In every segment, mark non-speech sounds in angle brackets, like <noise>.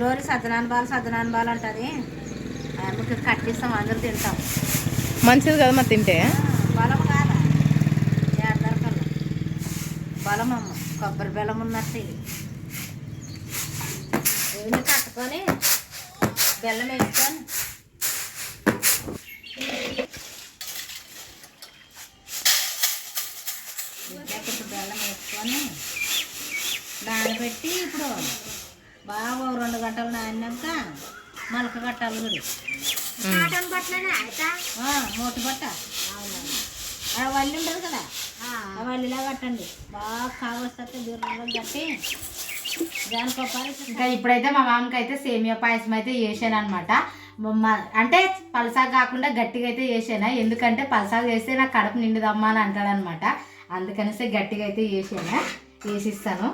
Glory సజ్జనాన్ బాలు సజ్జనాన్ బాలు అంటది. ఆమెకి కట్టిస్తాం అందరూ తింటాం. మంచిది కదా మరి తింటే? బలం కాదా? ఏడదరకల్లా బలం అమ్మ కొబ్బరి బెల్లం ఉన్నట్టు ఇది. ఇవన్నీ కట్టుకొని బెల్లం వేసుకొని బెల్లం వేసుకొని నానబెట్టి ఇప్పుడు బాగా ఓ రెండు గంటలు నానినాక మొలక కట్టాలి కూడా ఆ, మూట బట్ట. ఆ వల్లి ఉండదు కదా? ఆ. వల్లిలా కట్టండి. బాగా కావస్తే దూరంగా కట్టి ఇంకా ఇప్పుడైతే మా మామకి అయితే సేమియా పాయసం అయితే చేసాను అనమాట అంటే పలసాగా కాకుండా గట్టిగా అయితే చేసాను ఎందుకంటే పలసాగా చేస్తే నాకు కడుపు నిండుదమ్మా అని అంటాడనమాట అందుకనేసి గట్టిగా అయితే చేసాను వేసిస్తాను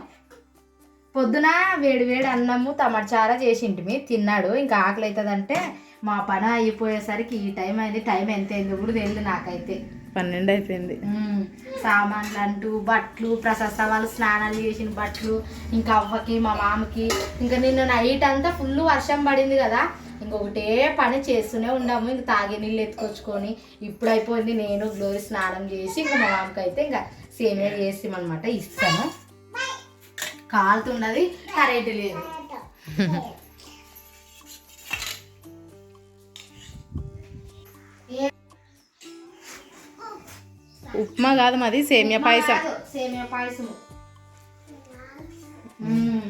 పొద్దున వేడి వేడి అన్నము టమాటా చారా చేసింటిమి తిన్నాడు. ఇంకా ఆకలి అవుతుందంటే మా పని అయిపోయేసరికి ఈ టైం అయింది టైం ఎంత అయింది కూడా తెలియదు నాకైతే. పన్నెండు అయిపోయింది. సామాన్లు అంటూ బట్టలు ప్రశస్త వాళ్ళు స్నానాలు చేసిన బట్టలు ఇంకా అవ్వకి మా మామకి. ఇంకా నిన్న నైట్ అంతా ఫుల్ వర్షం పడింది కదా ఇంకొకటే పని చేస్తూనే ఉన్నాము. ఇంక తాగే నీళ్ళు ఎత్తుకొచ్చుకొని ఇప్పుడు అయిపోయింది నేను గ్లోరీ స్నానం చేసి ఇంకా మా మామకి అయితే ఇంకా సేమియా చేసామన్నమాట ఇస్తాను. కాలుతున్నది కరెంట్ లేదు. ఉప్మా కాదు మాది సేమియా పాయసం. సేమియా పాయసము. ఉమ్.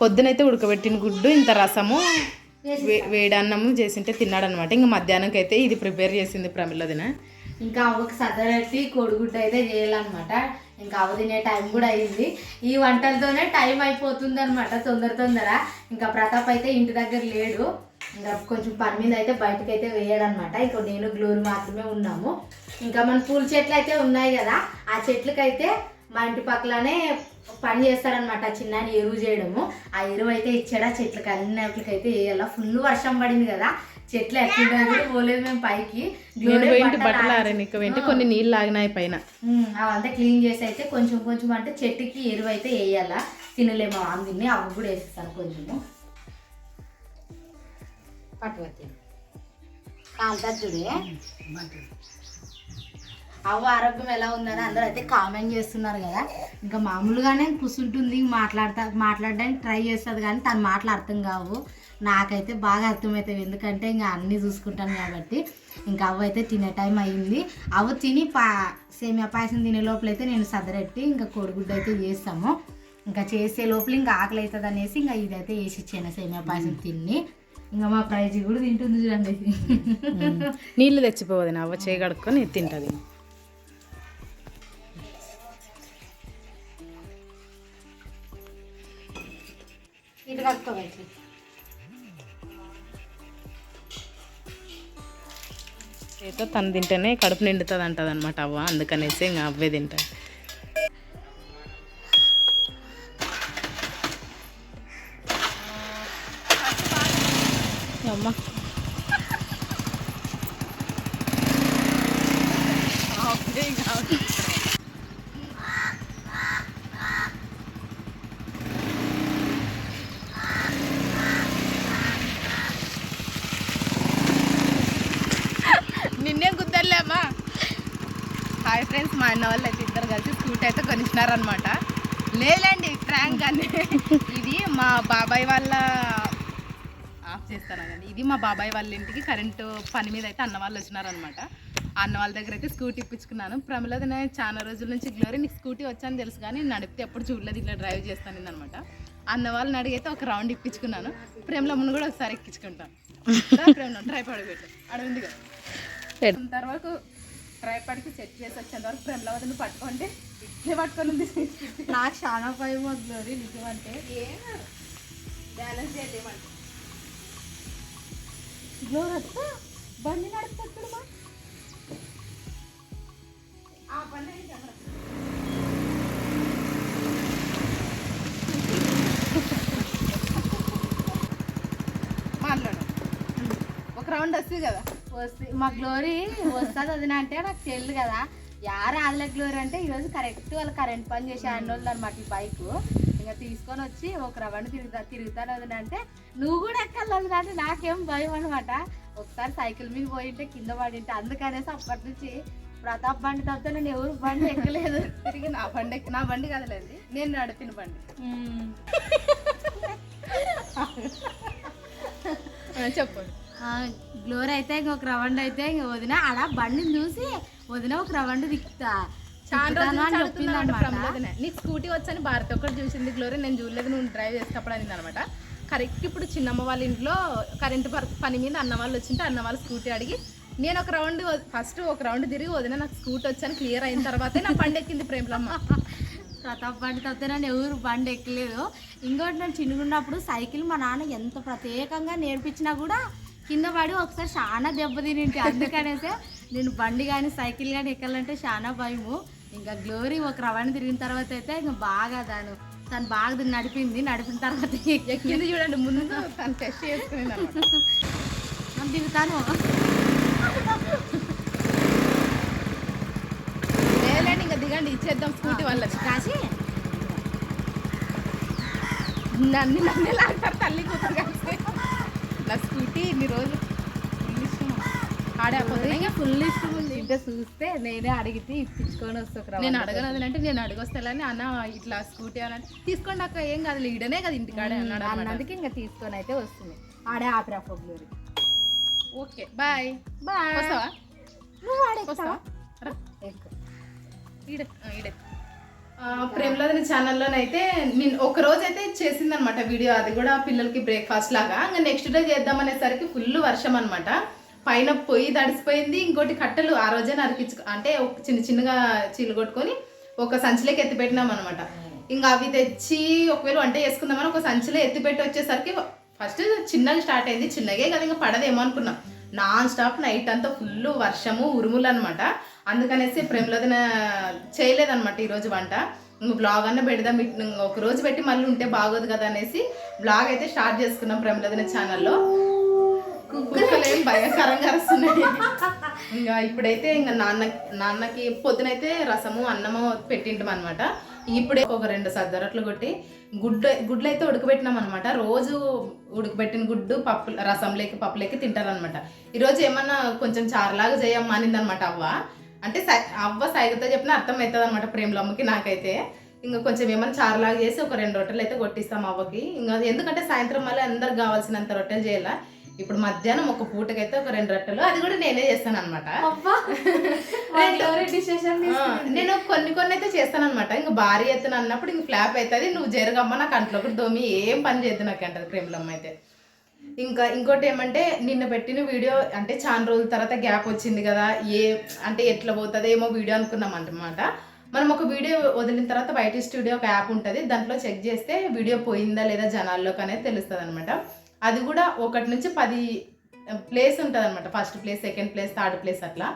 పొద్దునైతే ఉడకబెట్టిన గుడ్డు ఇంత రసము వే- వేడి అన్నము చేసింటే తిన్నాడనమాట. ఇంకా మధ్యాహ్నంకి అయితే ఇది ప్రిపేర్ చేసింది ప్రమిళదిన ఇంకా అవ్వకి సద్దరెట్టి కోడిగుడ్డు అయితే చేయాలన్నమాట. ఇంకా అవ్వ తినే టైం కూడా అయింది. ఈ వంటలతోనే టైం అయిపోతుంది అనమాట తొందర తొందర. ఇంకా ప్రతాప్ అయితే ఇంటి దగ్గర లేడు. ఇంకా కొంచెం పని మీద అయితే బయటకు అయితే వేయడనమాట ఇంకా నేను గ్లోర్ మాత్రమే ఉన్నాము. ఇంకా మన పూల చెట్లు అయితే ఉన్నాయి కదా ఆ చెట్లకైతే మా ఇంటి పక్కలనే పని చేస్తారనమాట చిన్న ఎరువు చేయడము. ఆ ఎరువు అయితే ఇచ్చాడు ఆ చెట్లకి అన్నిటికి అయితే వేయాల. ఫుల్ వర్షం పడింది కదా. చెట్లు ఎట్లా కూడా పోలేదు మేము పైకి. నేను గ్లోరీ పోయింటి బట్టలు ఆరనిక వెంటి కొన్ని నీళ్ళు ఆగినాయి పైన. అవంతా క్లీన్ చేసి అయితే కొంచెం కొంచెం అంటే చెట్టుకి ఎరువు అయితే వేయాలా తినలేము అందుని అవి కూడా వేసేస్తాను కొంచెము. పట్టుకొచ్చి కాలుతుంది చూడే. అవ్వ ఆరోగ్యం ఎలా ఉందని అందరూ అయితే కామెంట్ చేస్తున్నారు కదా. ఇంకా మామూలుగానే కూర్చుంటుంది మాట్లాడతా మాట్లాడడానికి ట్రై చేస్తుంది కానీ తన మాటలు అర్థం కావు. నాకైతే బాగా అర్థమవుతుంది ఎందుకంటే ఇంకా అన్నీ చూసుకుంటాను కాబట్టి. ఇంకా అవ్వ అయితే తినే టైం అయ్యింది అవ్వ తిని పా సేమియా పాయసం తినే లోపల అయితే నేను సదరెట్టి ఇంకా కోడిగుడ్డ అయితే చేస్తాము. ఇంకా చేసే లోపల ఇంకా ఆకలి అవుతుంది అనేసి ఇంకా ఇదైతే వేసి ఇచ్చాను సేమియా పాయసం తిని. ఇంకా మా ప్రైజ్ కూడా తింటుంది చూడండి. నీళ్ళు తెచ్చిపోవద్దు అవ్వ చేయగడుక్కొని తింటుంది. ఇటు కట్టుకోవచ్చు చేతో తను తింటేనే కడుపు నిండుతుంది అంటది అనమాట అవ్వ. అందుకనేసి ఇంకా అవ్వే తింటాడు అమ్మ. నిన్నే కుదరలేమ్మా హాయ్ ఫ్రెండ్స్ మా అన్న వాళ్ళు అయితే ఇద్దరు కలిసి స్కూటీ కొనిచ్చినారనమాట లేదండి ఫ్రాంక్ అని. ఇది మా బాబాయ్ వాళ్ళ ఆఫ్ చేస్తాను కానీ ఇది మా బాబాయ్ వాళ్ళ ఇంటికి కరెంటు పని మీద అయితే అన్న వాళ్ళు వచ్చినారనమాట అన్న వాళ్ళ దగ్గర అయితే స్కూటీ ఇప్పించుకున్నాను. ప్రమిళది నేను చాలా రోజుల నుంచి గ్లోరీ నీకు స్కూటీ వచ్చాను తెలుసు కానీ నడిపితే ఎప్పుడు చూడలేదు ఇట్లా డ్రైవ్ చేస్తాను అనమాట అన్న వాళ్ళని అడిగితే ఒక రౌండ్ ఇప్పించుకున్నాను. ప్రేమలమ్మను కూడా ఒకసారి ఎక్కించుకుంటాను. ప్రేమలో ట్రై పడబెట్టు అడవింది కదా. వరకు ట్రైపాడ్కి సెట్ చేసి వచ్చేంత వరకు ప్రేమలవతిని పట్టుకుంటే ఇట్లే పట్టుకొని నాకు చాలా భయం వద్దు నిజం అంటే. బ్యాలెన్స్ చేయలేమంటే బండి నడుపుతాడు ఆ మాట్లాడు. ఒక రౌండ్ వస్తుంది కదా. వస్తే మా గ్లోరీ వస్తుంది అది అంటే నాకు తెలియదు కదా. యారు ఆళ్ళ గ్లోరీ అంటే ఈరోజు కరెక్ట్ వాళ్ళు కరెంట్ పని చేసే అన్నోళ్ళు అనమాట ఈ బైక్ ఇంకా తీసుకొని వచ్చి ఒక రవ్వండి తిరుగుతా తిరుగుతాను వదిన అంటే నువ్వు కూడా ఎక్కాలి వదిన అంటే నాకేం భయం అనమాట ఒకసారి సైకిల్ మీద పోయింటే కింద పడింటే అందుకనేసి అప్పటి నుంచి ప్రతాప్ బండి తప్పితే నేను ఎవరు బండి ఎక్కలేదు. తిరిగి నా బండి ఎక్కి- నా బండి కదలేదు నేను నడిపిన బండి. చెప్పండి. గ్లోర్ అయితే ఇంకొక రవండి అయితే ఇంక వదిన అలా బండిని చూసి వదిన ఒక అనమాట ప్రమోదనే. నీకు స్కూటీ వచ్చని భారత్ ఒక్కటి చూసింది గ్లోరీ నేను చూడలేదు నువ్వు డ్రైవ్ చేసేటప్పుడు అనింది అనమాట కరెక్ట్ ఇప్పుడు చిన్నమ్మ వాళ్ళ ఇంట్లో కరెంట్ పని మీద అన్న వాళ్ళు వచ్చింటే అన్న వాళ్ళు స్కూటీ అడిగి నేను ఒక రౌండ్ ఫస్ట్ ఒక రౌండ్ తిరిగి వదిన నాకు స్కూటీ వచ్చని క్లియర్ అయిన తర్వాతే నా బండి ఎక్కింది ప్రేమలమ్మ. ప్రతాప్ బండి తప్పితే నన్ను ఎవరు బండి ఎక్కలేదు. ఇంకోటి నేను చిన్నగున్నప్పుడు సైకిల్ మా నాన్న ఎంత ప్రత్యేకంగా నేర్పించినా కూడా కింద పడి ఒకసారి చాలా దెబ్బ తినింటి. అందుకనేసే నేను బండి కానీ సైకిల్ కానీ ఎక్కాలంటే చాలా భయము. ఇంకా గ్లోరీ ఒక రవాణా తిరిగిన తర్వాత అయితే ఇంకా బాగా దాను తను బాగా నడిపింది. నడిపిన తర్వాత ఎక్కింది చూడండి ముందు తను టెస్ట్ చేసుకునేది దిగుతాను లేదండి ఇంకా దిగండి ఇచ్చేద్దాం స్కూటీ వాళ్ళకి కాసి నన్ను నన్నే లాగుతారు తల్లి కూతురు నా స్కూటీ ఇన్ని రోజులు full ఇష్టం. ఆడే ఫుల్ ఇష్టం ఉంది. ఇంకా చూస్తే నేనే అడిగితే ఇప్పించుకొని వస్తా ఒక నేను. అడగను అంటే నేను అడగొస్తానని అన్న ఇట్లా స్కూటీ అని అంటే తీసుకోండి అక్క ఏం కాదు ఈడనే కదా ఇంటికాడే అన్నాడు. అన్నందుకు ఇంకా తీసుకొని అయితే వస్తుంది. ఆడే ఆపరా గ్లోరీ ఓకే బాయ్. బాయ్. వస్తావా? నువ్వు ఆడే వస్తావా? ఈడే. ప్రేమలోని ఛానల్లోనైతే నేను ఒక రోజు అయితే చేసిందనమాట వీడియో అది కూడా పిల్లలకి బ్రేక్ఫాస్ట్ లాగా. ఇంకా నెక్స్ట్ డే చేద్దామనేసరికి ఫుల్ వర్షం అనమాట పైన పొయ్యి తడిసిపోయింది ఇంకోటి కట్టెలు ఆ రోజే నరికించు అంటే ఒక చిన్న చిన్నగా చీలు కొట్టుకొని ఒక సంచిలోకి ఎత్తిపెట్టినాం అనమాట ఇంకా అవి తెచ్చి ఒకవేళ వంట చేసుకుందామని ఒక సంచిలో ఎత్తిపెట్టి వచ్చేసరికి ఫస్ట్ చిన్నగా స్టార్ట్ అయింది చిన్నగే కదా ఇంకా పడదేమో అనుకున్నాం. నాన్ స్టాప్ నైట్ అంతా ఫుల్ వర్షము ఉరుములు అనమాట అందుకనేసి ప్రేమలోదిన చేయలేదనమాట ఈరోజు వంట. బ్లాగ్ అన్న పెడదాం ఒక రోజు పెట్టి మళ్ళీ ఉంటే బాగోదు కదా అనేసి బ్లాగ్ అయితే స్టార్ట్ చేసుకున్నాం ప్రేమలోదిన ఛానల్లో కుక్కలేం భయంకరంగా వస్తున్నాయి ఇంకా ఇప్పుడైతే ఇంకా నాన్న నాన్నకి పొద్దునైతే రసము అన్నము పెట్టింటాం అనమాట ఇప్పుడే ఒక రెండు సద్దరట్లు కొట్టి గుడ్డు గుడ్లు అయితే ఉడకబెట్టినాం అనమాట రోజు ఉడకబెట్టిన గుడ్డు పప్పు రసంలోకి పప్పులోకి తింటారనమాట ఈరోజు ఏమన్నా కొంచెం చారులాగా చేయమ్మా అనిందనమాట అవ్వ. అంటే సై- అవ్వ సైగతో చెప్పిన అర్థమవుతుంది అనమాట ప్రేమలమ్మకి నాకైతే. ఇంకా కొంచెం ఏమైనా చారులాగా చేసి ఒక రెండు రొట్టెలు అయితే కొట్టిస్తాం అవ్వకి. ఇంకా ఎందుకంటే సాయంత్రం మళ్ళీ అందరికి కావాల్సినంత రొట్టెలు చేయాలా? ఇప్పుడు మధ్యాహ్నం ఒక పూటకైతే ఒక రెండు రొట్టెలు అది కూడా నేనే చేస్తాను అనమాట <laughs> నేను కొన్ని కొన్ని అయితే చేస్తాను అనమాట ఇంకా భారీ ఎత్తున అన్నప్పుడు ఇంక ఫ్లాప్ అవుతుంది నువ్వు జరగమ్మ నాకు అంట్లో ఒకటి దోమి ఏం పని చేద్దు నాకు అంటది ప్రేమలమ్మ అయితే. ఇంకా ఇంకోటి ఏమంటే నిన్న పెట్టిన వీడియో అంటే చాలా రోజుల తర్వాత గ్యాప్ వచ్చింది కదా ఏ అంటే ఎట్లా పోతుంది ఏమో వీడియో అనుకున్నాం అనమాట మనం ఒక వీడియో వదిలిన తర్వాత బయట స్టూడియో ఒక యాప్ ఉంటుంది దాంట్లో చెక్ చేస్తే వీడియో పోయిందా లేదా జనాల్లోకి అనేది తెలుస్తుంది అనమాట అది కూడా ఒకటి నుంచి పది ప్లేస్ ఉంటుంది అనమాట first place second place third place అట్లా.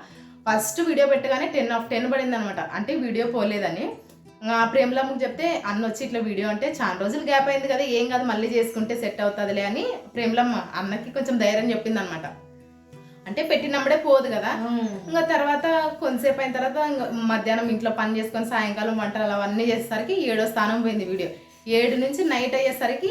ఫస్ట్ వీడియో పెట్టగానే టెన్ ఆఫ్ టెన్ పడింది అనమాట అంటే వీడియో పోలేదని. ప్రేమలమ్మకి చెప్తే అన్న వచ్చి ఇట్లా వీడియో అంటే చాలా రోజులు గ్యాప్ అయింది కదా ఏం కాదు మళ్ళీ చేసుకుంటే సెట్ అవుతుందిలే అని ప్రేమలమ్మ అన్నకి కొంచెం ధైర్యం చెప్పింది అనమాట అంటే పెట్టినప్పుడే పోదు కదా. ఇంకా తర్వాత కొంతసేపు అయిన తర్వాత ఇంక మధ్యాహ్నం ఇంట్లో పని చేసుకొని సాయంకాలం వంటలు అవన్నీ చేసేసరికి ఏడో స్థానం పోయింది వీడియో ఏడు నుంచి నైట్ అయ్యేసరికి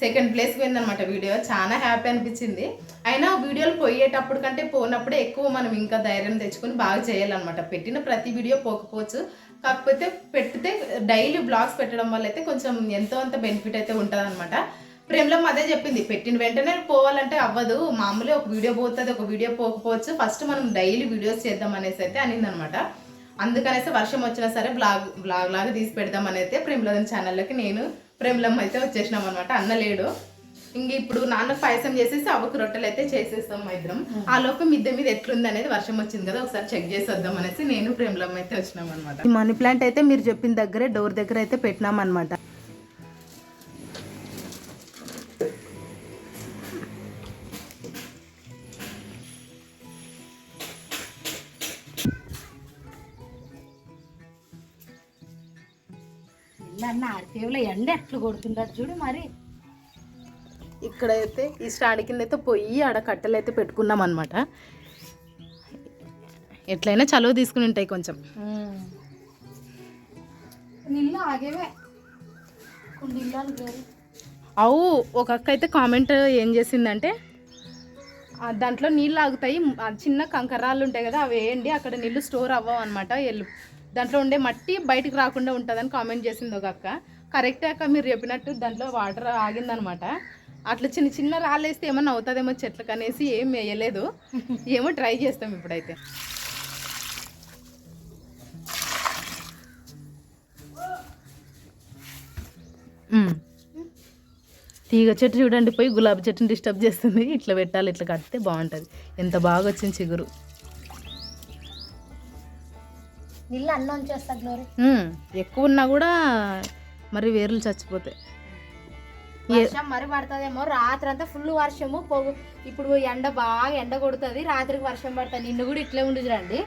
సెకండ్ ప్లేస్ పోయిందనమాట వీడియో చాలా హ్యాపీ అనిపించింది. అయినా వీడియోలు పోయేటప్పుడు కంటే పోనప్పుడే ఎక్కువ మనం ఇంకా ధైర్యం తెచ్చుకొని బాగా చేయాలన్నమాట. పెట్టిన ప్రతి వీడియో పోకపోవచ్చు. కాకపోతే పెడితే డైలీ బ్లాగ్స్ పెట్టడం వల్ల అయితే కొంచెం ఎంతో అంత బెనిఫిట్ అయితే ఉంటుంది అనమాట ప్రేమలం అదే చెప్పింది. పెట్టిన వెంటనే పోవాలంటే అవ్వదు. మామూలు ఒక వీడియో పోతుంది ఒక వీడియో పోకపోవచ్చు. ఫస్ట్ మనం డైలీ వీడియోస్ చేద్దాం అనేసి అయితే అనిందనమాట అందుకనేసి వర్షం వచ్చినా సరే బ్లాగ్ బ్లాగ్ లాగా తీసి పెడదాం అయితే ప్రేమలదన్ ఛానల్లోకి నేను ప్రేమలమ్మ అయితే వచ్చేసినాం అనమాట అన్న లేడు. ఇంక ఇప్పుడు నాన్న పాయసం చేసేసి అవ్వకు రొట్టెలు అయితే చేసేస్తాం మా ఇద్దరం. ఆ లోపు మిద్దె మీద ఎట్లుంది అనేది వర్షం వచ్చింది కదా ఒకసారి చెక్ చేసి వద్దాం అనేసి నేను ప్రేమలమ్మ అయితే వచ్చినాం అనమాట మనీ ప్లాంట్ అయితే మీరు చెప్పిన దగ్గరే డోర్ దగ్గర అయితే పెట్టినాం అనమాట అన్న ఆర్కేవ్లో ఎండ ఎట్లు కొడుతుంటారు చూడు మరి. ఇక్కడైతే ఈ స్టాండ్ కింద అయితే పొయ్యి ఆడ కట్టెలు అయితే పెట్టుకున్నాం అనమాట ఎట్లయినా చలువ తీసుకుని ఉంటాయి కొంచెం. నీళ్ళు ఆగేవే. అవు ఒక అక్క అయితే కామెంట్ ఏం చేసిందంటే దాంట్లో నీళ్ళు ఆగుతాయి చిన్న కంకరాలు ఉంటాయి కదా అవి వేయండి అక్కడ నీళ్ళు స్టోర్ అవ్వవు అనమాట ఎల్లు. దాంట్లో ఉండే మట్టి బయటికి రాకుండా ఉంటుందని కామెంట్ చేసింది ఒక అక్క. కరెక్టే అక్క మీరు చెప్పినట్టు దాంట్లో వాటర్ ఆగిందనమాట. అట్లా చిన్న చిన్న రాళ్ళు వేస్తే ఏమన్నా అవుతుందేమో చెట్లకు అనేసి ఏం వేయలేదు. ఏమో ట్రై చేస్తాం ఇప్పుడైతే. తీగ చెట్టు చూడండి పోయి గులాబీ చెట్టుని డిస్టర్బ్ చేస్తుంది. ఇట్లా పెట్టాలి ఇట్లా కడితే బాగుంటుంది. ఎంత బాగా వచ్చింది చిగురు. నీళ్ళు అన్నం ఉంచేస్తా గ్లోరీ. ఎక్కువ ఉన్నా కూడా మరి వేర్లు చచ్చిపోతాయి వర్షం మరి పడుతుందేమో రాత్రి అంతా ఫుల్ వర్షము పొగు ఇప్పుడు ఎండ బాగా ఎండ కొడుతుంది రాత్రికి వర్షం పడుతుంది నిన్ను కూడా ఇట్లే ఉండి చూడండి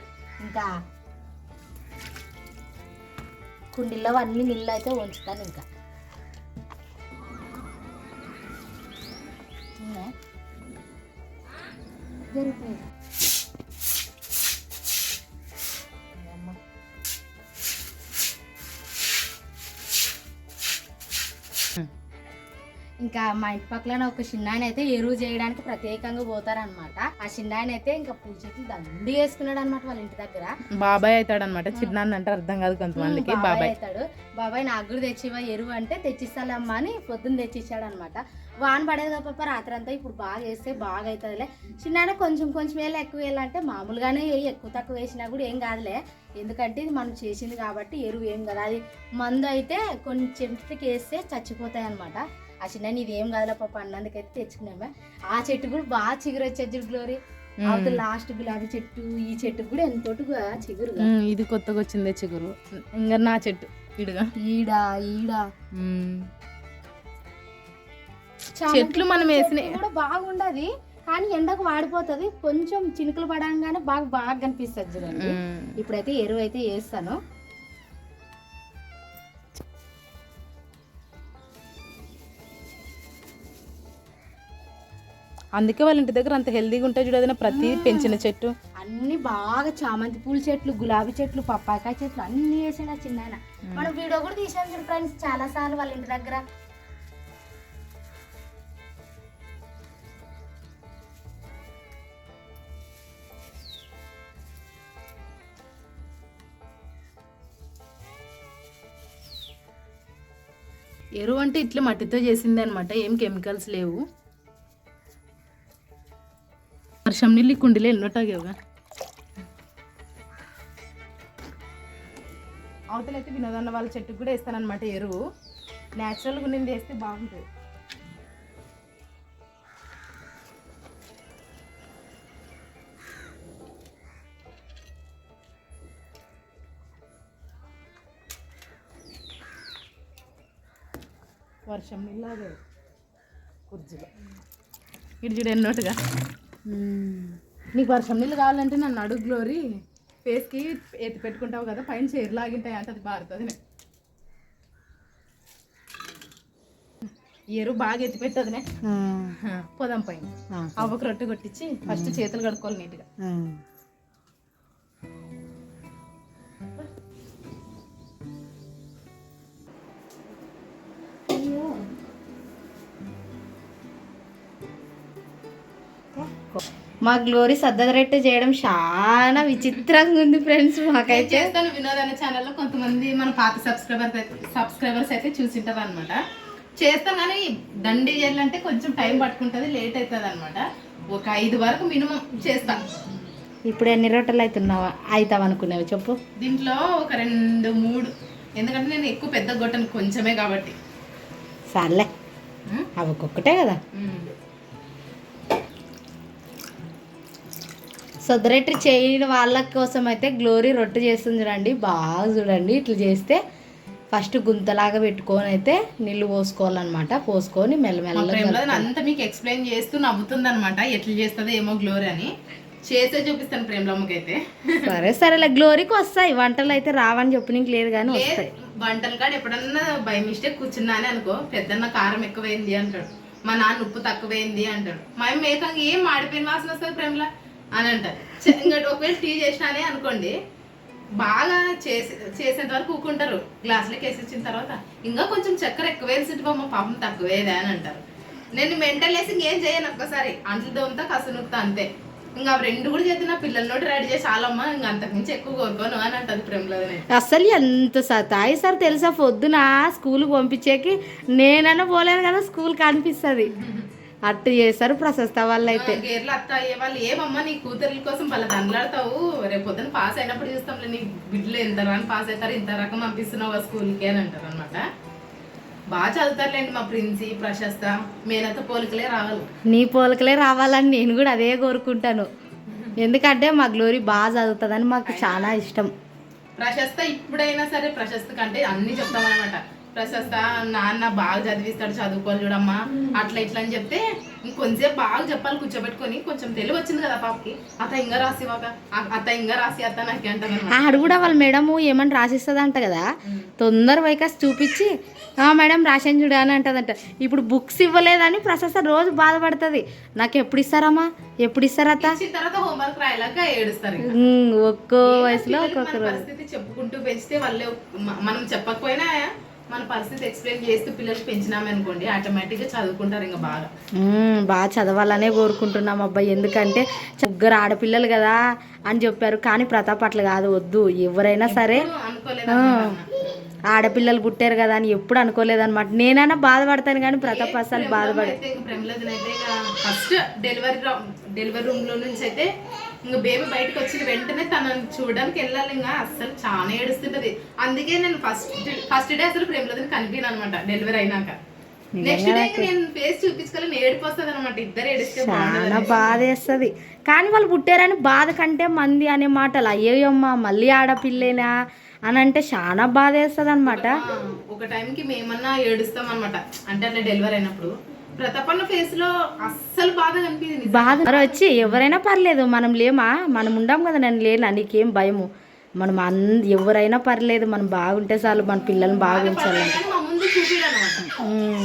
ఇంకా కుండీల్లో అన్ని నీళ్ళు అయితే ఉంచుతాను ఇంకా ఉన్నాయి. ఇంకా మా ఇంటి పక్కన ఒక చిన్నాయన అయితే ఎరువు చేయడానికి ప్రత్యేకంగా పోతారనమాట ఆ చిన్నాయన అయితే ఇంకా పూల చెట్లు దండి వేసుకున్నాడు అనమాట వాళ్ళ ఇంటి దగ్గర. బాబాయ్ అవుతాడు అనమాట చిన్న అంటే అర్థం కాదు కొంతమందికి. బాబాయ్ అవుతాడు. బాబాయ్ నాకు కూడా తెచ్చివా ఎరువు అంటే తెచ్చిస్తాలమ్మా అని పొద్దున్న తెచ్చిచ్చాడు అనమాట వాన పడేది కదా పాప రాత్రి అంతా ఇప్పుడు బాగా వేస్తే బాగా అవుతుందిలే. చిన్న కొంచెం కొంచెం వేయాలి ఎక్కువ వేయాలంటే మామూలుగానే ఎక్కువ తక్కువ వేసినా కూడా ఏం కాదులే. ఎందుకంటే ఇది మనం చేసింది కాబట్టి ఎరువు ఏం కదా. అది మందు అయితే కొన్ని చెట్టుకి వేస్తే చచ్చిపోతాయి అనమాట ఆ చిన్న ఇది ఏం కాదులే పాప అన్నందుకైతే తెచ్చుకున్నామే. ఆ చెట్టు కూడా బాగా చిగురు వచ్చేది గ్లోరీ. అవతల లాస్ట్ గులాబీ చెట్టు ఈ చెట్టు కూడా ఎంతోటిగా చిగురు. ఇది కొత్తగా వచ్చిందే చిగురు. ఇంకా నా చెట్టు ఇడుగా ఈడ ఈడ. చెట్లు మనం వేసిన కూడా బాగుండదు కానీ ఎండకు వాడిపోతుంది. కొంచెం చినుకులు పడంగానే బాగా బాగా కనిపిస్తుంది చూడండి. ఇప్పుడైతే ఎరువు అయితే వేస్తాను. అందుకే వాళ్ళ ఇంటి దగ్గర అంత హెల్దీగా ఉంటాయి చూడదైనా ప్రతి పెంచిన చెట్టు. అన్ని బాగా చామంతి పూల చెట్లు గులాబీ చెట్లు పప్పాకాయ చెట్లు అన్ని వేసాడు ఆ చిన్న మనం వీడియో కూడా తీసాం చూడు ఫ్రెండ్స్ చాలా సార్లు వాళ్ళ ఇంటి దగ్గర. ఎరువు అంటే ఇట్లా మట్టితో చేసింది అనమాట ఏం కెమికల్స్ లేవు. ఈ కుండీలో ఎన్నోటాగేవుగా? అవతలైతే వినోదన్న వాళ్ళ చెట్టుకు కూడా వేస్తానమాట ఎరువు. న్యాచురల్గా నింది వేస్తే బాగుంటుంది. వర్షం నీళ్ళు అదే. కుర్జీలో. ఇటు చూడు ఎన్నోటుగా. నీకు వర్షం నీళ్ళు కావాలంటే నన్ను అడుగు గ్లోరీ. ఫేస్కి ఎత్తి పెట్టుకుంటావు కదా పైన చీర లాగింటాయి అంటే అది బారుతుంది. ఎరువు బాగా ఎత్తి పెట్టదునే. పోదాం పైన. అవ్వకు రొట్టె కొట్టించి ఫస్ట్ చేతులు కడుక్కోవాలి నీట్గా. మా గ్లోరీ సద్దరట్టు చేయడం చాలా విచిత్రంగా ఉంది ఫ్రెండ్స్ మాకైతే. చేస్తాను వినోద్ అనే ఛానల్లో కొంతమంది మన పాత సబ్స్క్రైబర్స్ అయితే సబ్స్క్రైబర్స్ అయితే చూసింటారు అనమాట చేస్తాం కానీ దండి చేయాలంటే కొంచెం టైం పట్టుకుంటుంది లేట్ అవుతుంది అనమాట ఒక ఐదు వరకు మినిమం చేస్తాం. ఇప్పుడు ఎన్ని రొట్టెలు అవుతున్నావా అవుతావు అనుకునేవి చెప్పు. దీంట్లో ఒక రెండు మూడు. ఎందుకంటే నేను ఎక్కువ పెద్ద గొట్టను కొంచెమే కాబట్టి. సర్లే. అవి ఒక్కొక్కటే కదా. ఉమ్. సొద్దరెట్టి చేయని వాళ్ళ కోసం అయితే గ్లోరీ రొట్టె చేస్తుంది చూడండి. బాగా చూడండి. ఇట్లా చేస్తే ఫస్ట్ గుంతలాగా పెట్టుకొని అయితే నీళ్ళు పోసుకోవాలన్నమాట. పోసుకొని మెల్లమెల్లగా అంతా మీకు ఎక్స్ప్లెయిన్ చేస్తూ నవ్వుతుంది అనమాట ఎట్లా చేస్తుందో ఏమో గ్లోరీ అని. చేసే చూపిస్తాను ప్రేమలమ్మకి అయితే సరే సరేలే. గ్లోరీకి వస్తాయి. వంటలు అయితే రావని చెప్పనీకి లేదు కానీ వస్తాయి. వంటలు కాడ ఎప్పుడన్నా బై మిస్టేక్ కూర్చున్నా అని అనుకో పెద్దన్న కారం ఎక్కువైంది అంటాడు. మా నాన్న ఉప్పు తక్కువైంది అంటాడు. మా ఏకంగా ఏం మాడిపోయిన వాసన వస్తుంది ప్రేమలా? అని అంటారు. ఇంకోటి ఇంకా ఒకవేళ టీ చేసినానే అనుకోండి బాగా చేసే చేసేంత వరకు ఊకుంటారు. గ్లాసులకి వేసేసిన తర్వాత ఇంకా కొంచెం చక్కెర ఎక్కువ వేసి పాపం తక్కువేదే అని అంటారు. నేను మెంటల్ వేసి ఇంకేం చేయను ఒక్కసారి. అంట్లు దోమతా కసునుకుతా అంతే. ఇంకా రెండు కూడా చేస్తే నా పిల్లల్ని రెడీ చేసి చాలమ్మా ఇంకా అంతకుమించి ఎక్కువ కోరుకోను అని అంటది ప్రేమలోనే అసలు ఎంత సతాయి సార్ తెలుసా? పొద్దున స్కూల్కి పంపించేకి నేనైనా పోలేను కదా స్కూల్కి అనిపిస్తుంది. అట్టు చేస్తారు ప్రశస్త వాళ్ళు అయితే గేర్లు అత్త వాళ్ళు. ఏమమ్మా నీ కూతుర్ల కోసం వాళ్ళ దండలాడతావు. రేపు పొద్దున పాస్ అయినప్పుడు చూస్తాంలే నీ బిడ్డలు ఎంత రాని పాస్ అవుతారు ఇంత రకం పంపిస్తున్నావు స్కూల్కి అని అంటారు అనమాట బాగా చదువుతారులేండి మా ప్రిన్సి ప్రశస్త. మేనత పోలికలే రావాలి. నీ పోలకలే రావాలని నేను కూడా అదే కోరుకుంటాను. ఎందుకంటే మా గ్లోరీ బాగా చదువుతుందని మాకు చాలా ఇష్టం. ప్రశస్త ఇప్పుడైనా సరే ప్రశస్త కంటే అన్ని చెప్తామన్నమాట. ప్రశస్త నాన్న బాగా చదివిస్తాడు చదువుకోవాలి చూడమ్మా. అట్లా ఇట్లా అని చెప్తే ఇంకొంచెంసేపు బాగా చెప్పాలి కూర్చోబెట్టుకొని కొంచెం తెలివి వచ్చింది కదా పాపకి. అత్త ఇంకా రాసి అత్త ఇంకా రాసి అత్త నాకు అంటారు ఆడు కూడా వాళ్ళ మేడము ఏమని రాసిస్తుందంట కదా. తొందర వైకాస్ చూపించి "ఆ, మేడం రాశాను చూడు అని అంటదంట. ఇప్పుడు బుక్స్ ఇవ్వలేదని ప్రశస్త రోజు బాధపడుతుంది. నాకు ఎప్పుడు ఇస్తారమ్మా? ఎప్పుడు ఇస్తారత్త ఇచ్చిన తర్వాత హోంవర్క్ రాయలేక ఏడుస్తారు ఇంకా. ఉమ్, ఒక్కో వయసులో ఒక్కొక్క రోజు. పరిస్థితి చెప్పుకుంటూ పెంచితే వాళ్ళే మనం చెప్పకపోయినా మన పరిస్థితి ఎక్స్ప్లెయిన్ చేస్తూ పిల్లలకి పెంచినామే అనుకోండి ఆటోమేటిక్గా చదువుకుంటారు ఇంకా బాగా. బాగా చదవాలనే కోరుకుంటున్నాం అబ్బాయి ఎందుకంటే ముగ్గురు ఆడపిల్లలు కదా అని చెప్పారు. కానీ ప్రతాప్ అట్లా కాదు వద్దు. ఎవరైనా సరే ఆడపిల్లలు పుట్టారు కదా అని ఎప్పుడు అనుకోలేదన్నమాట. నేనైనా బాధపడతాను కానీ ప్రతాప్ అసలు బాధపడ అయితే ఇంకా ప్రేమలదిన అయితే ఫస్ట్ డెలివరీ డెలివరీ రూమ్లో నుంచి అయితే ఇంకా బేబీ బయటకు వచ్చిన వెంటనే తనని చూడడానికి వెళ్ళాలి ఇంకా. అస్సలు చాలా ఏడుస్తుంటది. అందుకే నేను ఫస్ట్ ఫస్ట్ డే అసలు ప్రేమలదిని కనిపించాను అనమాట డెలివరీ అయినాక. నెక్స్ట్ డే నేను ఫేస్ చూపించుకోవాలని అనమాట ఇద్దరు ఏడిస్తే చాలా బాధ వేస్తుంది కానీ వాళ్ళు పుట్టారని బాధ కంటే మంది అనే మాటలు అయ్యోయమ్మా మళ్ళీ ఆడపిల్లేనా అని అంటే చాలా బాధ వేస్తుంది అనమాట ఒక టైంకి మేమన్నా ఏడుస్తాం అనమాట అంటే అట్లా డెలివరీ అయినప్పుడు. ప్రతాపన్న ఫేస్లో అస్సలు బాధ కనిపించింది బాధ మరి వచ్చి ఎవరైనా పర్లేదు మనం లేమా? మనం ఉండాం కదా నేను లేనా? నీకేం భయము? మనం అన్ ఎవరైనా పర్లేదు మనం బాగుంటే చాలు మన పిల్లల్ని బాగా ఉంచాలి కానీ మా ముందు చూపిడు అనమాట ఉమ్.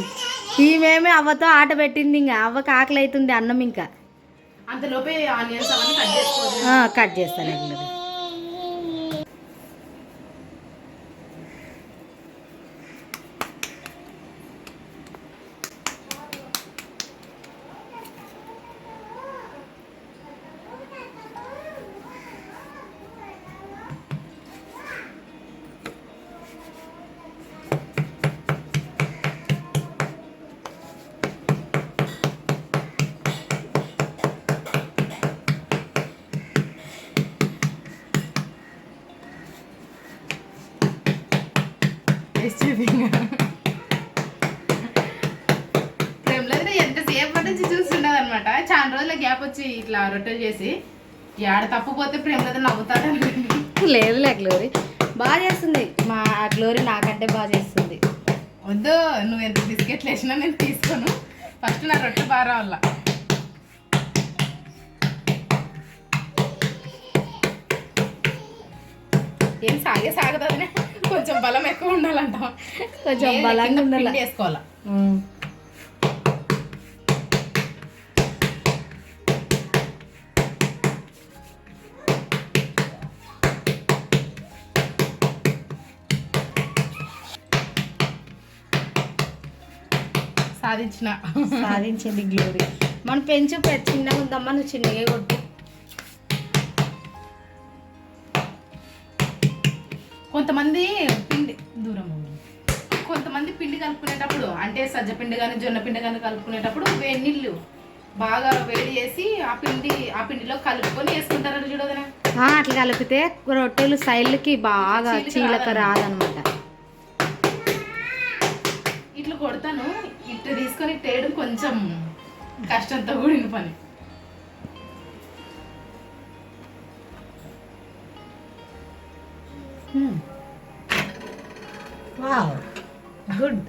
ఈమెమే అవ్వతో ఆట పెట్టింది ఇంకా అవ్వకి ఆకలి అవుతుంది అన్నం ఇంకా. అంతలోపే ఆనియన్స్ కట్ చేస్తాను. ఎట్లా ప్రేమలో ఎంతసేపు నుంచి చూస్తుండదు అనమాట చాలా రోజుల గ్యాప్ వచ్చి ఇట్లా రొట్టెలు చేసి ఏడ తప్పిపోతే ప్రేమలో నవ్వుతాడని లేదులే గ్లోరీ. బాగా చేస్తుంది. మా గ్లోరీ నాకంటే బాగా చేస్తుంది. వద్దు నువ్వు ఎంత బిస్కెట్లు వేసినా నేను తీసుకోను. ఫస్ట్ నా రొట్టె బాగా రావాల? ఏం సాగే సాగదని కొంచెం బలం ఎక్కువ ఉండాలంట. కొంచెం బలంగా ఉండాలి. వేసుకోవాలా. సాధించిన. సాధించింది గ్లోరీ మన పెంచు చిన్నగా ఉందమ్మా నువ్వు చిన్నగా కొట్టు. కొంతమంది పిండి దూరం. కొంతమంది పిండి కలుపుకునేటప్పుడు అంటే సజ్జ పిండి కానీ జొన్న పిండి కానీ కలుపుకునేటప్పుడు వేడి నీళ్ళు బాగా వేడి చేసి ఆ పిండి ఆ పిండిలో కలుపుకొని వేసుకుంటారు చూడదనా అట్లా కలిపితే రొట్టెలు సైడ్లకి బాగా చీలిక రాదనమాట ఇట్లా కొడతాను ఇట్లా తీసుకొని తేయడం కొంచెం కష్టంతో కూడిన పని. గుడ్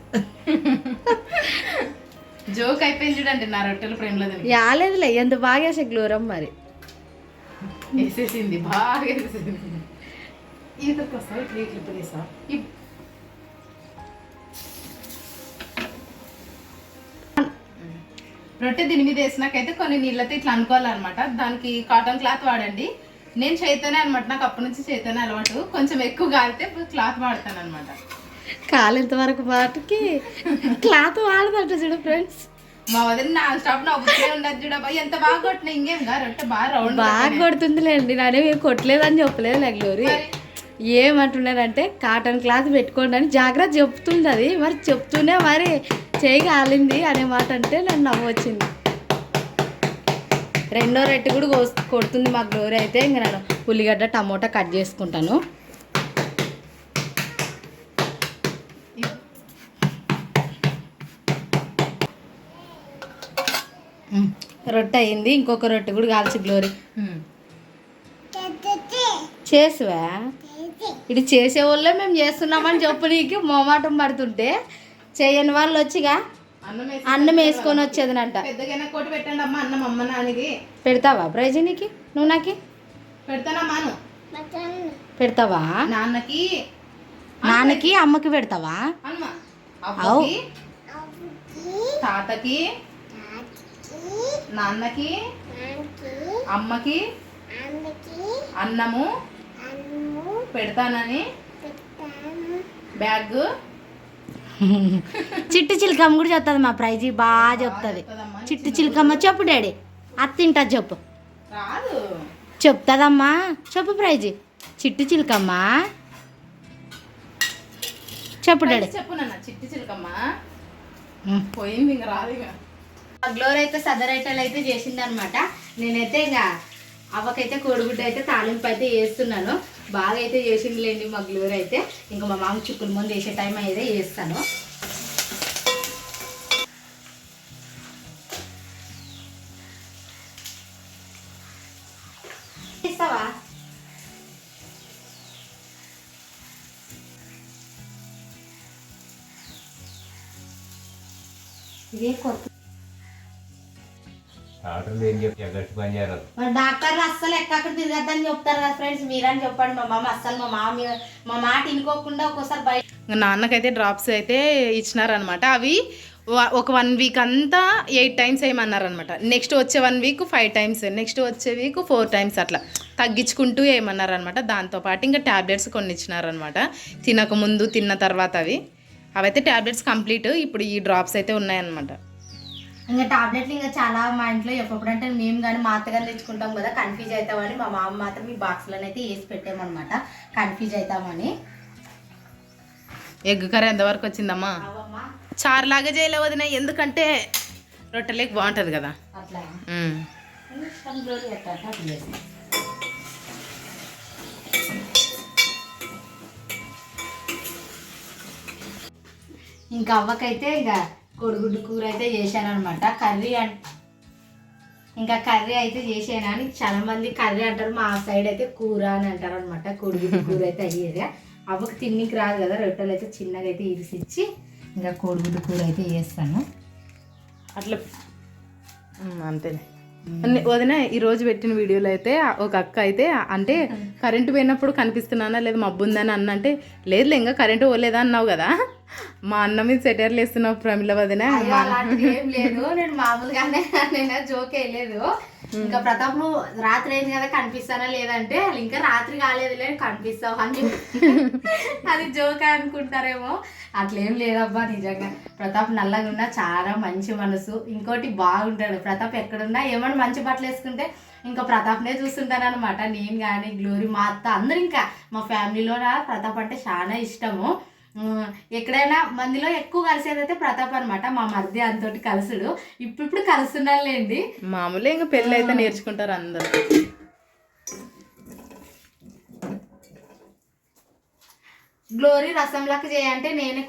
జోక్ అయిపోయింది చూడండి నా రొట్టెల ప్రేమలో యాలేదులే ఎంత బాగా వేసే గ్లోరమ్ మరి. వేసేసింది బాగా వేసేసింది. ఇక్కడికి వస్తావు ఇట్లా ఇట్లా రొట్టె దీని మీద వేసినాకైతే కొన్ని నీళ్ళతో ఇట్లా అనుకోవాలన్నమాట. దానికి కాటన్ క్లాత్ వాడండి. నేను చేతనే అనమాట నాకు అప్పటి నుంచి చేతనే అలవాటు. కొంచెం ఎక్కువ కాలితే క్లాత్ వాడతాను అనమాట కాలేంత వరకు వాటికి క్లాత్ వాడదట చూడు ఫ్రెండ్స్. మా వదిన నా స్టాప్ నవ్వుతూనే ఉండదు చూడబ్బా ఎంత బాగా కొట్టిన ఇంకేం గా రొట్టె బాగా రౌండ్ బాగా కొడుతుందిలేండి. నానే ఏం కొట్టలేదని చెప్పలేదు నాకు గ్లోరీ ఏమంటున్నారంటే కాటన్ క్లాత్ పెట్టుకోండి అని జాగ్రత్త చెప్తుంది అది. మరి చెప్తూనే మరి చేయి కాలింది అనే మాట అంటే నన్ను నవ్వు వచ్చింది రెండో రెట్టు కూడా కొడుతుంది మా గ్లోరీ అయితే. ఇంక నేను ఉల్లిగడ్డ టమోటా కట్ చేసుకుంటాను. రొట్టె అయింది ఇంకొక రొట్టె కూడా కాల్చి గ్లోరీ చేసువా? ఇది చేసే వాళ్ళే మేము చేస్తున్నామని చెప్పు నీకు మొమాటం పడుతుంటే. చేయని వాళ్ళు వచ్చిగా. అన్నం వేసి అన్నం వేసుకొని వచ్చేదనంట. పెడతావా ప్రైజనీకి నువ్వు నాకి? పెడతావా? నాన్నకి నాన్నకి అమ్మకి పెడతావా? తాతకి నాన్నకి అమ్మకి అన్నము పెడతానని బ్యాగ్. చిట్టు చిలకమ్మ కూడా చెప్తుంది మా ప్రైజీ బాగా చెప్తుంది. చిట్టు చిలకమ్మ చెప్పు డాడీ అత్త తింటది చెప్పు. రాదు. చెప్తాదమ్మా చెప్పు ప్రైజీ. చిట్టు చిలకమ్మ. చెప్పు డాడీ. చెప్పు నాన్న చిట్టి చిలకమ్మ. పోయింది ఇంక రాదు ఇక. గ్లోర్ అయితే సదరైటలు అయితే చేసింది అనమాట నేనైతే ఇంకా అవ్వకైతే కోడిగుడ్డ అయితే తాలింపు అయితే వేస్తున్నాను బాగా అయితే చేసిందిలేండి మా గ్లోర్ అయితే. ఇంకా మా మామ చుక్కుల ముందు వేసే టైం అయితే వేస్తాను ఇస్తావా ఇదే కొత్త డాక్టర్లు ఏం చెప్తే గట్టి పని చేయరు మరి డాక్టర్లు అస్సలు ఎక్కడ తిరగద్దని చెప్తారు కదా ఫ్రెండ్స్ మీరని చెప్పండి. మా మామ అస్సలు మా మామ మా మాట వినుకోకుండా ఒక్కోసారి బయట నాన్నకైతే డ్రాప్స్ అయితే ఇచ్చినారనమాట అవి ఒక వన్ వీక్ అంతా ఎయిట్ టైమ్స్ వేయమన్నారనమాట నెక్స్ట్ వచ్చే one week five times next వచ్చే వీక్ ఫోర్ టైమ్స్ అట్లా. తగ్గించుకుంటూ వేయమన్నారనమాట దాంతోపాటు ఇంకా ట్యాబ్లెట్స్ కొన్ని ఇచ్చినారనమాట తినక ముందు తిన్న తర్వాత అవి. అవైతే ట్యాబ్లెట్స్ కంప్లీట్ ఇప్పుడు ఈ డ్రాప్స్ అయితే ఉన్నాయన్నమాట. ఇంకా టాబ్లెట్లు ఇంకా చాలా మా ఇంట్లో ఎప్పుడు అంటే మేము కానీ మా అత్తగారు తెచ్చుకుంటాం కదా కన్ఫ్యూజ్ అవుతామని మా మామ మాత్రం ఈ బాక్స్లను అయితే వేసి పెట్టామన్నమాట. కన్ఫ్యూజ్ అవుతామని. ఎగ్ కర్రీ ఎంతవరకు వచ్చిందమ్మా? అవమ్మా చారులాగా చేయలే వదిన ఎందుకంటే రొట్టెలేక బాగుంటుంది కదా. అట్లా? ఇంకా అవ్వకైతే ఇంకా కోడిగుడ్డు కూర అయితే చేశాను అనమాట కర్రీ అం ఇంకా కర్రీ అయితే చేసాను అని చాలా మంది కర్రీ అంటారు మా సైడ్ అయితే కూర అని అంటారు అనమాట కోడిగుడ్డు కూర అయితే అయ్యేది. అవ్వకు తిన్నికి రాదు కదా రొట్టెలు అయితే చిన్నగా అయితే ఇరిసిచ్చి ఇంకా కోడిగుడ్డు కూర అయితే చేస్తాను. అట్లా. అంతేనే వదిన ఈ రోజు పెట్టిన వీడియోలో అయితే ఒక అక్క అయితే అంటే కరెంటు పోయినప్పుడు కనిపిస్తున్నానా లేదు మబ్బు ఉందని అన్న అంటే లేదు ఇంకా కరెంటు పోలేదా అన్నావు కదా. మా అన్న మీద సెటర్లు వేస్తున్నావు ప్రమిళ వదిన. అయ్యో, అలాంటిది లేదు. నేను మామూలుగానే జోక్ వేయలేదు. ఇంకా ప్రతాప్ రాత్రి అయింది కదా కనిపిస్తానా లేదంటే ఇంకా రాత్రి కాలేదులే కనిపిస్తావు అని అది జోక్ అనుకుంటారేమో. అట్లేం లేదబ్బా నిజంగా. ప్రతాప్ నల్లగా ఉన్నా చాలా మంచి మనసు. ఇంకోటి బాగుంటాడు. ప్రతాప్ ఎక్కడున్నా ఏమన్నా మంచి బట్టలు వేసుకుంటే ఇంకా ప్రతాప్నే చూస్తుంటాను అనమాట నేను కానీ గ్లోరీ మా అత్త అందరు ఇంకా మా ఫ్యామిలీలో నా ప్రతాప్ అంటే చాలా ఇష్టము. ఎక్కడైనా మందిలో ఎక్కువ కలిసేదైతే ప్రతాప్ అనమాట మా మధ్య అంతటి కలుసుడు. ఇప్పుడు కలుస్తున్నారులేండి మామూలే ఇంకా పెళ్ళి అయితే నేర్చుకుంటారు అందరు. గ్లోరీ రసంలాగా చేయంటే నేనే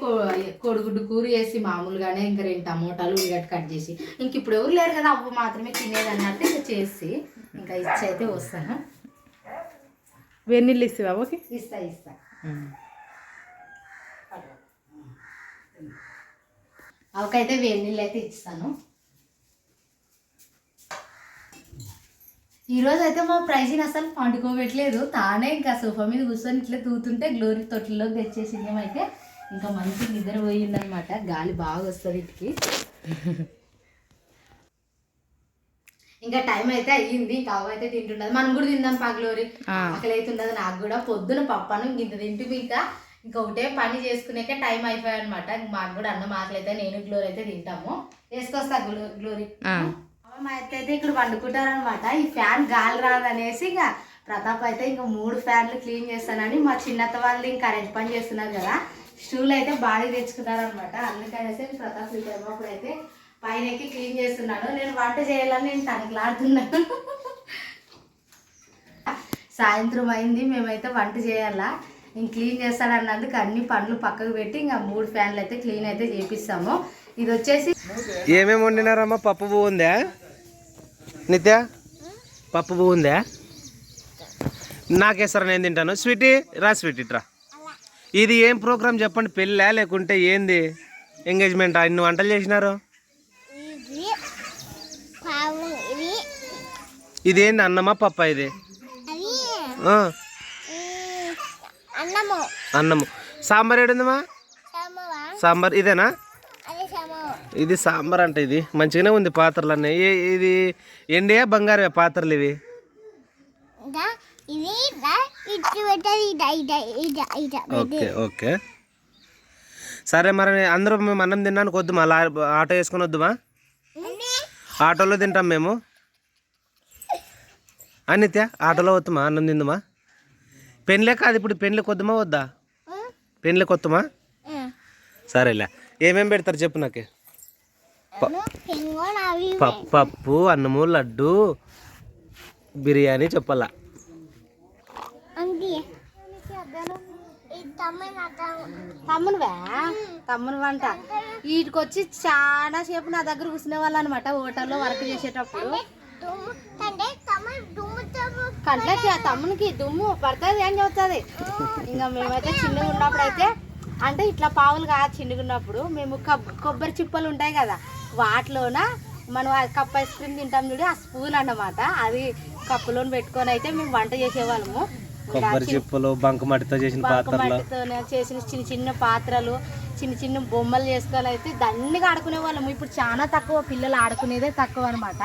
కోడిగుడ్డు కూర వేసి మామూలుగానే ఇంకా రెండు టమోటాలు ఉల్లిగడ్డ కట్ చేసి. ఇంక ఇప్పుడు ఎవరు లేరు కదా అవ్వ మాత్రమే తినేది అన్నట్టు ఇంకా చేసి. ఇంకా ఇచ్చి అయితే వస్తాను వెన్నీళ్ళు ఇస్తావా ఓకే ఇస్తా ఇస్తా. అవకైతే వేడి నీళ్ళు అయితే ఇస్తాను. ఈరోజు అయితే మా ప్రైజ్ని అసలు పండుకోబెట్టలేదు. తానే ఇంకా సోఫా మీద కూర్చొని ఇట్లా తూతుంటే గ్లోరీ తొట్టిలోకి తెచ్చేసింది ఏమైతే ఇంకా మంచి నిద్ర పోయిందనమాట గాలి బాగా వస్తుంది ఇంటికి. ఇంకా టైం అయితే అయ్యింది. ఇంకా అయితే తింటున్నది మనం కూడా తిందాం పగలోరి ఆ. ఆకలి అవుతున్నది నాకు కూడా పొద్దున పప్పను ఇంత తింటూ ఇంకా. ఇంకా ఒకటే పని చేసుకునేకే టైం అయిపోయాయి అనమాట మాకు కూడా అన్నం ఆకలి అయితే నేను గ్లోరీ అయితే తింటాము. వేసుకొస్తా గ్లో గ్లోరీ. మా అత్త అయితే ఇక్కడ వండుకుంటారనమాట ఈ ఫ్యాన్ గాలి రాదనేసి ఇంకా ప్రతాప్ అయితే ఇంకా మూడు ఫ్యాన్లు క్లీన్ చేస్తానని మా చిన్నత్త వాళ్ళు ఇంకా కరెంట్ పని చేస్తున్నారు కదా స్టూల్ అయితే బాడీ తెచ్చుకున్నారనమాట అందుకనేసి ప్రతాప్ అప్పుడు అయితే పైన ఎక్కి క్లీన్ చేస్తున్నాను. నేను వంట చేయాలని నేను తనకులాడుతున్నాను. సాయంత్రం అయింది మేమైతే వంట చేయాలా? నేను క్లీన్ చేస్తానన్నందుకు అన్ని పనులు పక్కకు పెట్టి ఇంకా మూడు ఫ్యాన్లు అయితే క్లీన్ అయితే చేపిస్తాము. ఇది వచ్చేసి ఏమేమి వండినారమ్మా? పప్పు పువ్వు ఉందా? నిత్య? పప్పు పువ్వు ఉందా? నాకేస్తారా నేను తింటాను. స్వీటీ? రా స్వీటీ రా ఇది ఏం ప్రోగ్రామ్ చెప్పండి? పెళ్ళా లేకుంటే ఏంది? ఎంగేజ్మెంట్? ఇన్ని వంటలు చేసినారు? ఇది పావు ఇది ఇది ఏంది అన్నమా పప్ప ఇది? అన్నము. అన్నము. సాంబార్ ఏడుందమ్మా? సాంబార్ ఇదేనా? ఇది సాంబార్ అంటే ఇది. మంచిగానే ఉంది పాత్రలు అన్నీ ఇది ఎండియా బంగారు పాత్రలు ఇవి? Okay okay. సరే మరి అందరూ మేము అన్నం తినడానికి వద్దుమా లా ఆటో వేసుకొని వద్దుమా? ఆటోలో తింటాం మేము. అనిత్య ఆటోలో వద్దుమా? అన్నం తిందుమా? పెళ్ళే కాదు ఇప్పుడు పెళ్ళికి వద్దుమా వద్దా? పెళ్ళికి వద్దుమా సరేలే. ఏమేం పెడతారు చెప్పు నాకే. పెంగోన్ అవి పప్పు అన్నము లడ్డు బిర్యానీ చెప్పాలా. తమ్మును వంట వీటికి వచ్చి చాలా సేపు నా దగ్గర కూర్చునే వాళ్ళు అనమాట హోటల్లో వర్క్ చేసేటప్పుడు. కంట్లకి ఆ తమ్మునికి దుమ్ము పడుతుంది ఏం చెబుతుంది. ఇంకా మేమైతే చిన్నగా ఉన్నప్పుడు అయితే అంటే ఇట్లా పావులు కాదు చిన్నగా ఉన్నప్పుడు మేము కబ్ కొబ్బరి చిప్పలు ఉంటాయి కదా వాటిలోన మనం కప్ ఐస్ క్రీమ్ తింటాం చూడు ఆ స్పూన్ అన్నమాట. అది కప్పులో పెట్టుకొని అయితే మేము వంట చేసేవాళ్ళము. కొబ్బరి చిప్పలు బంక మట్టితో చేసిన పాత్రలు. చేసిన చిన్న చిన్న పాత్రలు చిన్న చిన్న బొమ్మలు చేసుకొని అయితే దండిగా ఆడుకునే వాళ్ళము ఇప్పుడు చాలా తక్కువ పిల్లలు ఆడుకునేదే తక్కువ అనమాట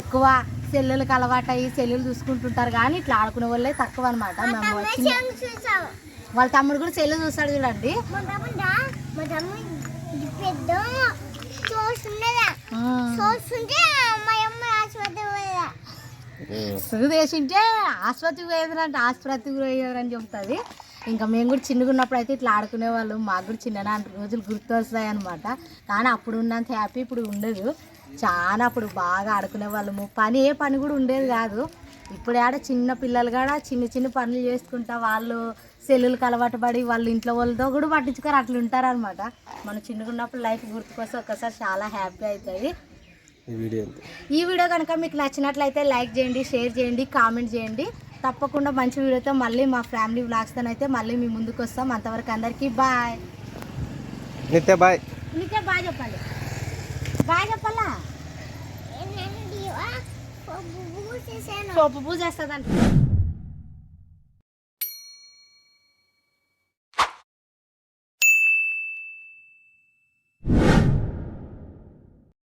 ఎక్కువ సెల్లులకు అలవాటు అయ్యి సెల్లులు చూసుకుంటుంటారు కానీ ఇట్లా ఆడుకునే వాళ్ళే తక్కువ అనమాట మేము చిన్న చూసావు. వాళ్ళ తమ్ముడు కూడా సెల్లు చూస్తాడు చూడండి. సుదేశింటే ఆసుపత్రికి పోయేదంటే ఆసుపత్రికి పోయేదని చెప్తుంది. ఇంకా మేము కూడా చిన్నగా ఉన్నప్పుడు అయితే ఇట్లా ఆడుకునే వాళ్ళు మాకు కూడా చిన్ననాటి రోజులు గుర్తు వస్తాయి అనమాట కానీ అప్పుడు ఉన్నంత హ్యాపీ ఇప్పుడు ఉండదు. చాలా అప్పుడు బాగా ఆడుకునే వాళ్ళము. పని ఏ పని కూడా ఉండేది కాదు. ఇప్పుడు ఆడ చిన్న పిల్లలు కూడా చిన్న చిన్న పనులు చేసుకుంటా వాళ్ళు సెల్లులకు అలవాటు పడి వాళ్ళు ఇంట్లో వాళ్ళతో కూడా పట్టించుకోరు. అట్లా ఉంటారనమాట మనం చిన్నగా ఉన్నప్పుడు లైఫ్ గుర్తుకొస్తే ఒక్కసారి చాలా హ్యాపీ అవుతుంది ఈ వీడియో ఈ వీడియో కనుక మీకు నచ్చినట్లయితే లైక్ చేయండి షేర్ చేయండి కామెంట్ చేయండి. తప్పకుండా మంచి వీడియోతో మళ్ళీ మా ఫ్యామిలీ వ్లాగ్స్తో అయితే మళ్ళీ మీ ముందుకు వస్తాం అంతవరకు అందరికీ బాయ్. నిత్య బాయ్. బాయ్ చెప్పండి. బాయ్ చెప్పాలా? పప్పు పూజ చేస్తుందంట.